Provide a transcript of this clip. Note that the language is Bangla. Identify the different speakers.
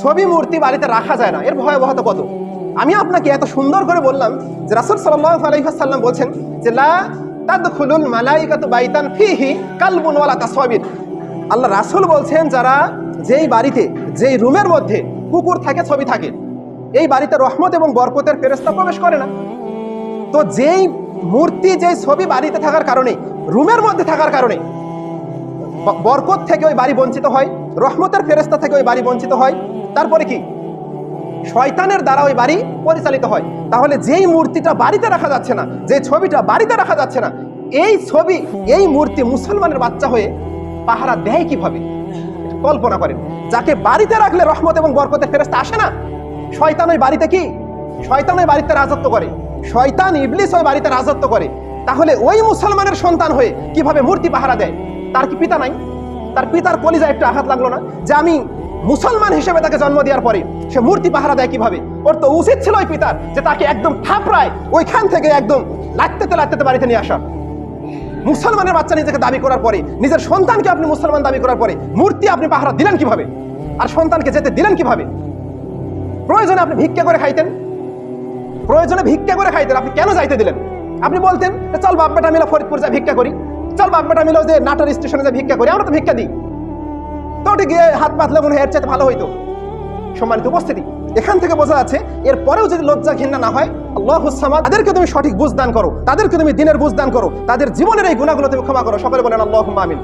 Speaker 1: ছবি মূর্তি বাড়িতে রাখা যায় না। এর ভয়াবহতা কত? আমি আপনাকে এত সুন্দর করে বললাম যে রাসুল সাল্লাহ আলাইসাল্লাম বলছেন যে বাইতান ফিহি কালবুন ওয়ালা তাসওয়াবির আল্লাহ রাসূল বলছেন, যারা যেই বাড়িতে, যেই রুমের মধ্যে কুকুর থাকে, ছবি থাকে, এই বাড়িতে রহমত এবং বরকতের ফেরেশতা প্রবেশ করে না। তো যেই মূর্তি, যেই ছবি বাড়িতে থাকার কারণে, রুমের মধ্যে থাকার কারণে বরকত থেকে ওই বাড়ি বঞ্চিত হয়, রহমতের ফেরেস্তা থেকে ওই বাড়ি বঞ্চিত হয় তারপরে কি? শয়তানের দ্বারা ওই বাড়ি পরিচালিত হয়। তাহলে যেই মূর্তিটা বাড়িতে রাখা যাচ্ছে না, যে ছবিটা বাড়িতে রাখা যাচ্ছে না, এই ছবি, এই মূর্তি মুসলমানের বাচ্চা হয়ে পাহারা দেয় কীভাবে? কল্পনা করেন। যাকে বাড়িতে রাখলে রহমত এবং বরকতের ফেরেস্তা আসে না, শয়তান ওই বাড়িতে কি? শয়তান ওই বাড়িতে রাজত্ব করে। শয়তান ইবলিস ওই বাড়িতে রাজত্ব করে। তাহলে ওই মুসলমানের সন্তান হয়ে কীভাবে মূর্তি পাহারা দেয়? তার কি পিতা নাই? তার পিতার কলিজা একটু আঘাত লাগল না? যে আমি মুসলমান হিসেবে তাকে জন্ম দেওয়ার পরে সে মূর্তি পাহারা দেয় কীভাবে? ওর তো উচিত ছিল ওই পিতার যে তাকে একদম থাপড়ায় ওইখান থেকে একদম লাগতেতে লাগতেতে বাড়িতে নিয়ে আসা মুসলমানের বাচ্চা নিজেকে দাবি করার পরে, নিজের সন্তানকে আপনি মুসলমান দাবি করার পরে মূর্তি আপনি পাহারা দিলেন কীভাবে? আর সন্তানকে যেতে দিলেন কীভাবে? প্রয়োজনে আপনি ভিক্ষা করে খাইতেন। প্রয়োজনে ভিক্ষা করে খাইতেন। আপনি কেন যাইতে দিলেন? আপনি বলতেন চল বাপ বেটা মিলে ফরিদপুর যা ভিক্ষা করি। চল বাপ বেটা মিলে যে নাটোর স্টেশনে যা ভিক্ষা করি। আমরা তো ভিক্ষা দিই। তো গিয়ে হাত পাতলে মনে হয় চাইতে ভালো হইতো। সম্মানিত উপস্থিতি, এখান থেকে বোঝা যাচ্ছে এর পরেও যদি লজ্জা ঘৃণা না হয়, আল্লাহ হুসামা তাদেরকে তুমি সঠিক বুঝ দান করো, তাদেরকে তুমি দিনের বুঝ দান করো, তাদের জীবনের এই গুণাগুলো তুমি ক্ষমা করো। সকলে বলেন আল্লাহ আমিন।